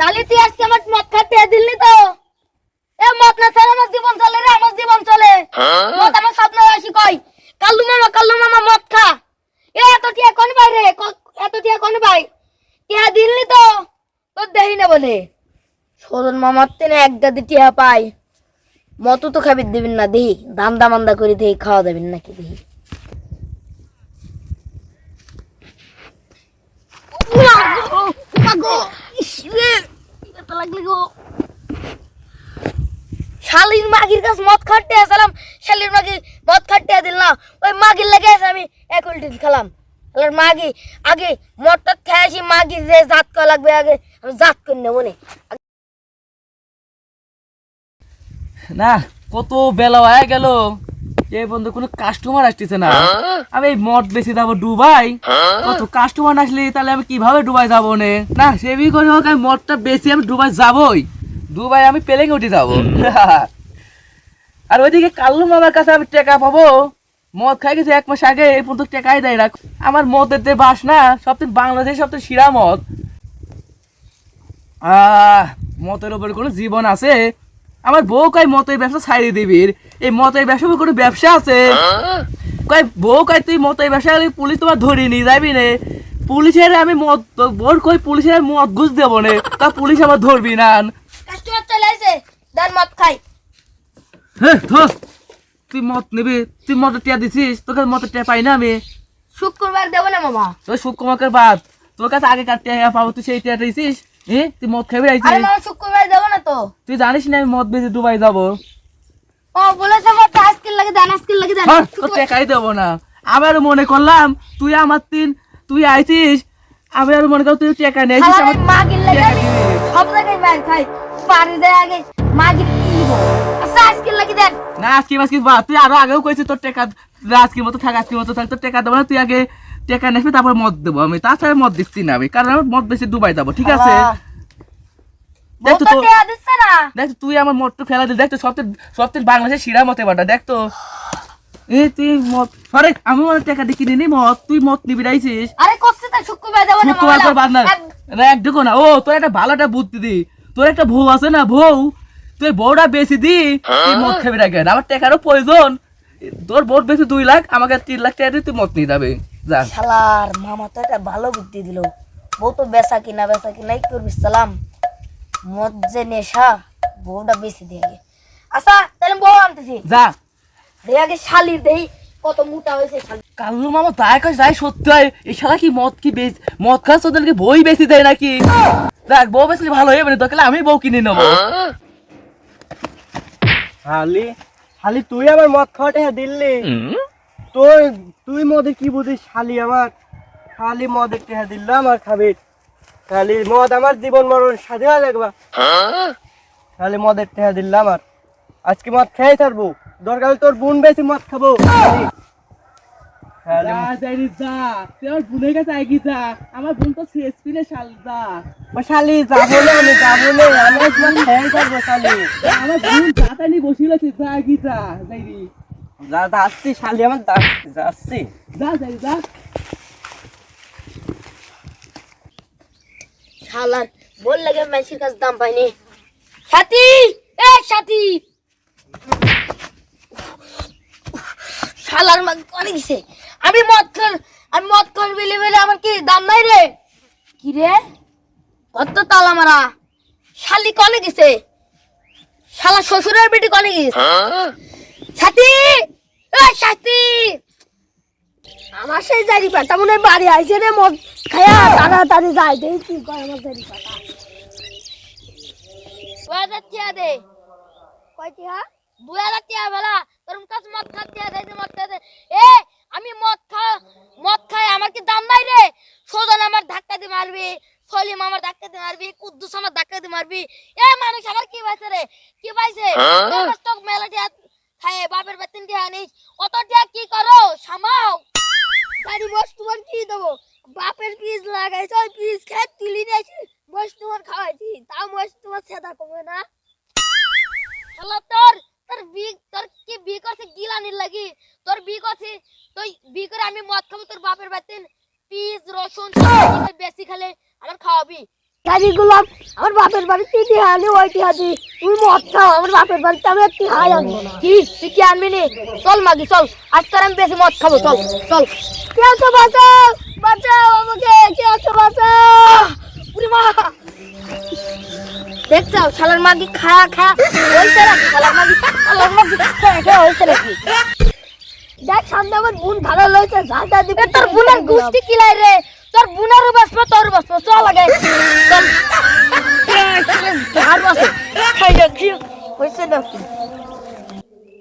তাহলে তুই আজকে আমার মদ খাতে দিলি তো এ মদ না ছাড়া আমার জীবন চলে রে আমার জীবন চলে মদ আমার স্বপ্ন আসি কই কাল্লু মামা কাল্লু মামা মদ খা এ এত টিয়া কোন ভাই রে ক- এত টিয়া কোন ভাই টিয়া দিলি তো তোর দেহি না বলে সরুন মামার তেনে এক গাদি টিয়া পাই মত তো খাবি দিবেন না দেহি দান্দা মান্দা করে দেহি খাওয়া দেবেন নাকি দেহি মাগো, ব্যথা লাগলে গো। শালির মাগির কাছে মদ খাটতে আসলাম শালির মাগি মদ খাটতে দিল না ওই মাগির লেগে আমি এক উল্টি খেলাম। আর মাগি আগে মদটা খেয়ে আসি মাগির যে জাত করা লাগবে আগে আমি জাত করে নেব না কত বেলা হয়ে গেল। এই বন্ধু, কোনো কাস্টমার আসতেছে না। আমি এই মদ বেশি যাব ডুবাই কত কাস্টমার আসলে, তাহলে আমি কীভাবে ডুবাই যাব নে? না সেবি করে হোক, আমি মদটা বেশি আমি ডুবাই ডুবাই আমি পেলেঙ্গে উঠে যাব। আর ওইদিকে কাল্লু মামার কাছে আমি টাকা পাবো। মদ খাই গেছে এক মাস আগে, এই পর্যন্ত টাকাই দেয় না। আমার মদের যে বাস না সবথেকে বাংলাদেশের সবথেকে শিরা মদ। মতের উপর কোনো জীবন আছে? আমার বউ কয় মতের ব্যবসা ছাড়িয়ে দিবি। এই মতের ব্যবসা কোনো ব্যবসা আছে? কয় বউ কয় তুই মতের ব্যবসা করলে পুলিশ তোমার ধরে নিয়ে যাবি নে। পুলিশের আমি মদ বোর কই পুলিশের মদ ঘুষ দেবো নে তা পুলিশ আমার ধরবি না। কাস্টমার চলে আসে দেন মদ খাই। হে ধর। তুই মদ নিবি তুই মদের টিয়া দিছিস তোকে মদের টিয়া পাই না আমি। শুক্রবার দেবো না মামা। তোর শুক্রমাকের বাদ। তোর কাছে আগে কার টিয়া পাবো তুই সেই টিয়া দিছিস? হ্যাঁ তুই মদ খাবি আইছিস শুক্রবার দেবো না তো। তুই জানিস না আমি মদ বেশি দুবাই যাব? ও বলেছে মদ আজকে লাগে দেন আজকে লাগে দেন। হ্যাঁ, টাকাই দেবো না। আবার মনে করলাম তুই আমার তিন তুই আইছিস আমি আর মনে কর তুই টাকা আমার দিবি। সব জায়গায় মার খাই। দেয় আগে দিব আচ্ছা আজকে লাগে দেন। না আজকে মাসকে বা তুই আরও আগেও কইছিস তোর টাকা আজকের মতো থাক আজকের মতো থাক তোর টাকা দেবো না তুই আগে টাকা নেসবি তারপর মদ দেবো আমি। তাছাড়া মদ দিচ্ছি না আমি কারণ আমার মদ বেশি দুবাই যাব ঠিক আছে? দেখ তো বউ তো তো- টেয়া দিচ্ছে না। দেখ তো তুই আমার ফেলা দিল দেখ তো সবচেয়ে সবচেয়ে বাংলাদেশের শিরা মতে বাটা দেখ তো। এই তুই মদ সরে আমি মনে টাকা দিয়ে কিনে নি মদ তুই মদ নিবি রাইছিস আরে করছে তো শুক্রবার দেবো না বাদ না। এক- না এক ঢুকো না। ও তোর একটা ভালো একটা বুদ্ধি দি। তোর একটা বউ আছে না বউ? তুই বউটা বেশি দি তুই মদ খাবি না কেন? আমার টাকারও প্রয়োজন। তোর বউর বেশি দুই লাখ আমাকে তিন লাখ টাকা দিয়ে তুই মদ নিয়ে যাবে। যা। শালার মামা তো একটা ভালো বুদ্ধি দিল। বউ তো বেচা কিনা বেচা কিনা করবি সালাম। মদ যে নেশা বউটা বেশি দিয়ে আচ্ছা তাহলে বউ আনতেছি। যা। দিয়ে আগে শালির দেই কত মোটা হয়েছে শালি। কাল্লু মামা তাই কাজ যাই সত্যি হয়। এই শালা কি মদ কি বেশ মদ খাস তোদেরকে বই বেশি দেয় নাকি? দেখ বউ বেশি ভালো হয়ে মানে তোকে আমি বউ কিনে নেব। শালি শালি তুই আমার মদ খাওয়াটা দিল্লি? তোর তুই মদে কি বুঝিস শালি আমার? শালি মদের টেহা দিল আমার খাবি শালি মদ আমার জীবন মরণ সাথে হয়ে দেখবা শালি মদের টেহা দিল আমার। আজকে মদ খেয়ে ছাড়বো দরকার তোর বোন বেশি মদ খাব। আমার বোন তো শেষ পিনে শাল যা। ও শালি যাব না আমি যাব না। আমি আজ খেয়ে ছাড়বো শালি। আমার বোন যা যা যা যাচ্ছি শালি আমার যা- যাচ্ছি। যা যাই যা। শালার বল লাগে মেসির কাছে দাম পাইনি। সাথী! এ সাথী! শালার মা অনেক গেছে আমি মদ কর আমি মদ কর বিলে বিলে আমার কি দাম নাই রে? কি রে? কত তালা মারা? শালি কনে গেছে? শালা শ্বশুরের বেটি কনে গেছে? সাথী! এ সাথী! আমার সেই জারি পাটা মনে বাড়ি আইছে রে মদ খায়া তাড়াতাড়ি যাই দেই কি করে আমার জারি পাটা হাজার টিয়া দে। কয় টিয়া দুই হাজার টিয়া বেলা তোর কাছে মদ খা টিয়া দে মদ খা এ আমি মদ খা মদ খাই আমার কি দাম নাই রে? সোজন আমার ধাক্কা দিয়ে মারবি সলিম আমার ধাক্কা দিয়ে মারবি কুদ্দুস আমার ধাক্কা দিয়ে মারবি। এ মানুষ আমার কি পাইছে রে? কি পাইছে তোর মেলা টিয়া খায় বাপের বেতন টিয়া আনিস। অত টিয়া কি করো? সামাও। গাড়ি বস তোমার কি দেবো? বাপের পিস লাগাইছ ওই পিস খেয়ে তুলি নিয়েছি বস তোমার খাওয়াইছি। তা বস তোমার সেদা কমে না। শালা তোর তোর বি তোর কি বি করছে গিলানির লাগি? তোর বি করছে তুই বি করে আমি মদ খাব তোর বাপের বেতন পিস রসুন বেশি খেলে আমার খাওয়াবি। দাদি গুলাম আমার বাপের বাড়িতে টিহা আনি ওই টিহা দি তুই মদ খাও আমার বাপের বাড়িতে আমি একটি হাই আনব কি? তুই কি আনবি নি? চল মাগি চল। আজ তোর আমি বেশি মদ খাব চল চল। কে আছো বাঁচাও। বাঁচাও আমাকে কে আছো বাঁচাও? উরে মা। দেখছ শালার মাগি খায়া খায়া হইছে নাকি শালার মাগি? শালার মাগি খায়া খায়া হইছে নাকি? দেখ সামনে আমার বোন ভালো লইছে ঝাঁটা দিবে। তোর বোনের গুষ্টি কিলাই রে? তোর বোনেরও বাসবো তোর বাসবো চল আগে চল ঝাড় বাসে খাই দেখি হইছে নাকি?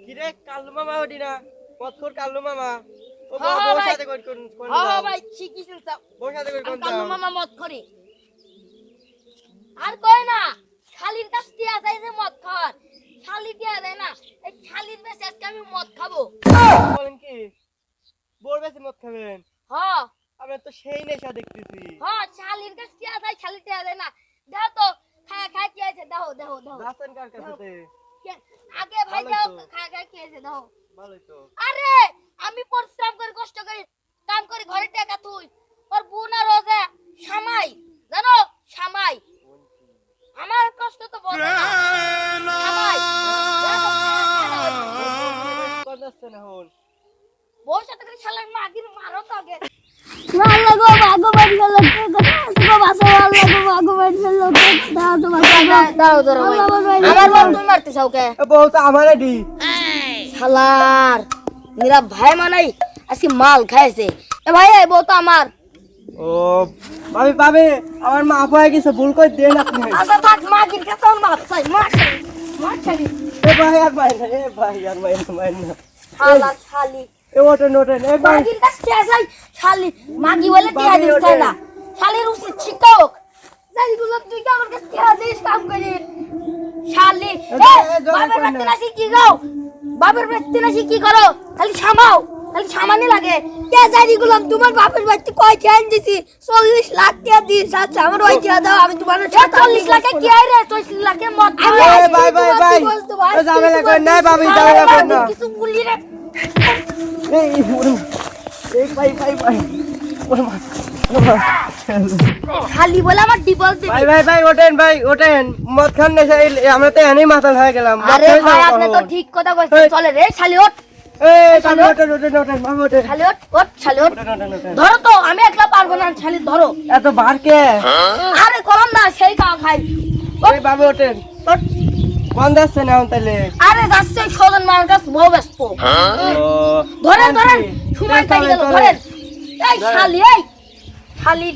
কিরে কাল্লু মামা ওটি না? পথর কালু মামা? আর কয় না শালির কাছ টিয়া চাইছে মদ খাওয়ার। শালি টিয়া দেয় না এই শালির বেশি আজকে আমি মদ খাব। বলেন কি? বউর বেশি মদ খাবেন? হ্যাঁ আমরা তো সেই নেশা দেখতেছি। হ্যাঁ শালির কাছ টিয়া চাই শালি টিয়া দেয় না। দেখো তো খায়া খায়া কি আছে দেখো দেখো দেখো যাচ্ছেন কার কাছে আগে ভাই তো। খায়া খায়া কি আছে দেখো ভালোই তো। আরে আমি পরিশ্রম করে কষ্ট করে কাম করে ঘরে টাকা তুই। ওর বোন আর যে সামাই জানো? সামাই আমার কষ্ট তো বউর সাথে করে শালার মাগির মারো তো আগে। গো গো বাসা গো দাও তো দাও দাও আমার তুমি মারতে চাও কে? বউ তো শালার। মেরা ভাই মানাই আজকে মাল খাইছে। এ ভাই এই বউ তো আমার। ও ভাবি ভাবি আমার মা হয়ে গেছে ভুল করে দেন আপনি। আচ্ছা থাক মাগির কাছে আমার মার চাই চাই মার চাই। এ ভাই আর না এ ভাই আর মাইন না না। শালা শালি। এ ওঠেন ওঠেন এ ভাই। মাগির কাছে চাই? শালি মাগি বলে টিয়া ওঠে। না শালির উচিত শিক্ষা যাই গুলো তুই কি আমার কাছে টিয়া দিস কাম করি শালি এ, এ এ, জোরে বাপের কর না। বাড়িতে না। শিখি গাও বাপের বাড়িতে না কি করো? খালি সামাও খালি সামানি লাগে। কে জানি গুলাম তোমার বাপের বাড়িতে কয় চেন দিছি? চল্লিশ লাখ কে দিস আচ্ছা আমার ওই চেয়ে দাও আমি তোমার চল্লিশ লাখে কি আই রে? চল্লিশ লাখে আজকে ভাই, ভাই, ভাই। ঝামেলা কি করেন না? ভাবি, ঝামেলা করেন না। কিছু বলি রে? এই ভাই ভাই ভাই। খালি বলে আমার ডিবল ভাই ভাই ভাই ওঠেন ভাই ওঠেন। মদ খান নেশা আমরা তো এনেই মাতাল হয়ে গেলাম। আরে ভাই আপনি তো ঠিক কথা কইছেন চলে রে শালি ওঠ। ধরো তো আমি একলা পারব না শালি ধরো। এত বার কে? আরে না সেই খাওয়া খাই বাবু ওঠেন। না তাহলে? আরে যাচ্ছে সদন মার কাছ বউ ব্যস্ত। ধরেন ধরেন সময় চলেন, কাটি গেল ধরেন। এই শালি এই শালি।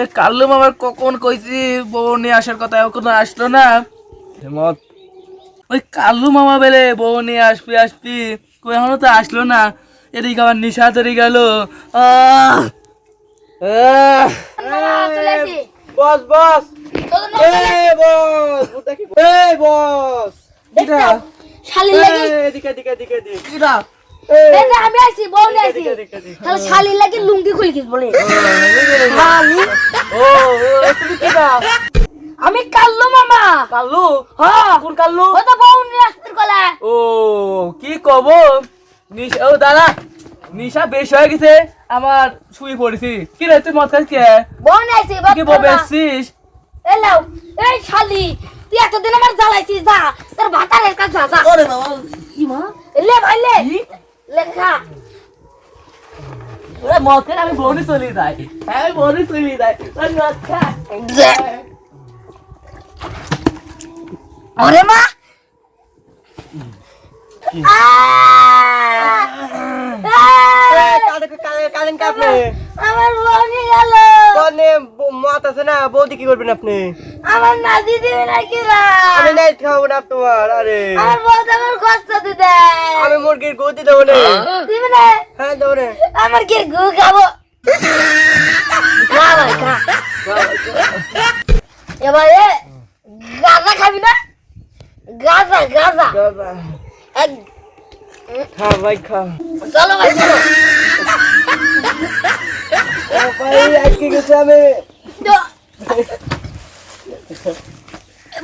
এ কাল্লু মামার কখন কইছি বউ নিয়ে আসার কথা এখনও আসলো না? মত ওই কাল্লু মামা বেলে বউ নিয়ে আসবি আসবি কই এখনও তো আসলো না? এদিকে আবার নিশা তরি গেল। বস বস। এই বস! বুঝতে কি এই বস দেখছ শালি লাগি এদিকে এদিকে এদিকে এদিকে। কিরা এই, এই যে আমি আইছি বউ নিয়ে আইছি। এদিকে, এদিকে, এদিকে। তাহলে শালি লাগি লুঙ্গি খুলে গেছ বলে। শালি? ও ও, তুমি কিরা আমি কাল্লু মামা। কাল্লু? হ্যাঁ কোন কাল্লু? ও তো বউ নিয়ে আসতে কলা। ও কি কব? নিশা ও দাদা নিশা বেশ হয়ে গেছে। আমার শুয়ে পড়েছি। কি রে তুই মদ খাস কে? বউ নিয়ে কি ববে এসছিস এলাও এই শালি তুই এতদিন আমার জ্বালাইছিস যা তোর ভাতারের কাছে যা যা। ওরে বাবা কি মা? লে ভাই লে লেখা ওরে আমি বনি চলে যাই আমি বনি চলে যাই ওই মদ খা। মা। আমার বনি গেল। বনে মত আছে না বৌদি কি করবেন আপনি? আমার নাতি দিবে নাকি না? আমি নাই খাব না তোমার আরে। আমার বউ আমার কষ্ট দিতে। আমি মুরগির না। দিবে না। হ্যাঁ দেবো না। আমার কি গু খাব? এবার গাঁজা খাবি না? গাঁজা। গাঁজা। এক- খা ভাই খা। চলো ভাই চলো। ভাই আজকে গেছে আমি।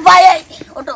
ভাই ওটো